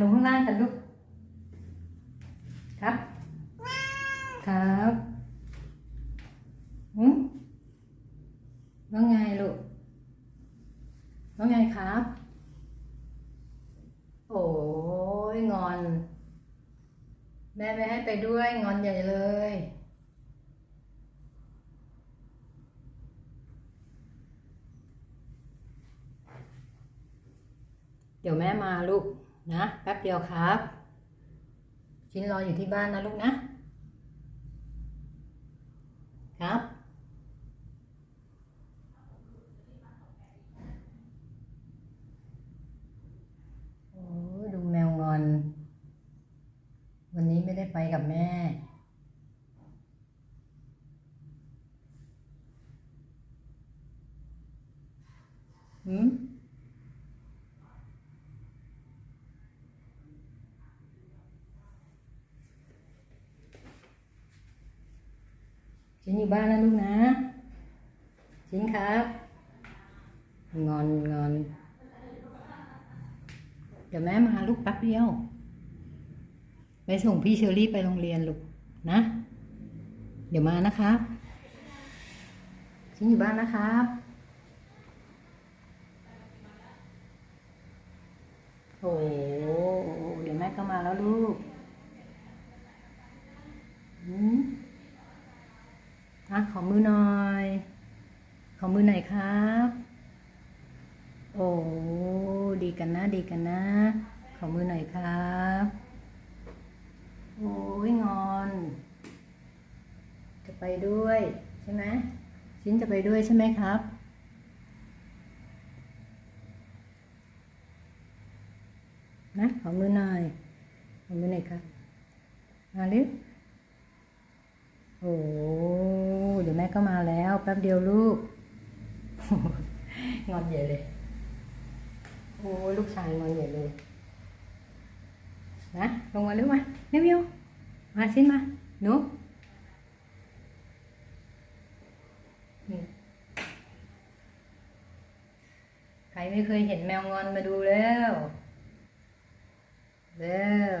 ลงข้างล่างกันลูก ครับ ครับหืมว่าไงลูก ว่าไงครับ โอ้ยงอน แม่ไม่ให้ไปด้วยงอนใหญ่เลยเดี๋ยวแม่มาลูก นะแป๊บเดียวครับ ชิ้นรออยู่ที่บ้านนะลูกนะ ครับโอ้ดูแมวงอน วันนี้ไม่ได้ไปกับแม่หืม ชิ้นอยู่บ้านนะลูกนะ ชิ้นครับ งอนงอน เดี๋ยวแม่มาลูกแป๊บเดียว ไปส่งพี่เชอรี่ไปโรงเรียนลูกนะ เดี๋ยวมานะครับ ชิ้นอยู่บ้านนะครับโอ้โหเดี๋ยวแม่ก็มาแล้วลูก อืม อะขอมือหน่อย ขอมือหน่อยครับ โอ้ดีกันนะ ดีกันนะ ขอมือหน่อยครับ โอ้ยงอน จะไปด้วยใช่ไหมชิ้นจะไปด้วยใช่ไหมครับนะขอมือหน่อยขอมือหน่อยครับมาเร็วโอ้ เดี๋ยวแม่ก็มาแล้ว แป๊บเดียวลูก งอนใหญ่เลย โอ้ลูกชายงอนใหญ่เลย นะ ลงมาเร็วมาเร็วเร็วมาสิมาหนูใครไม่เคยเห็นแมวงอนมาดูแล้วเร็ว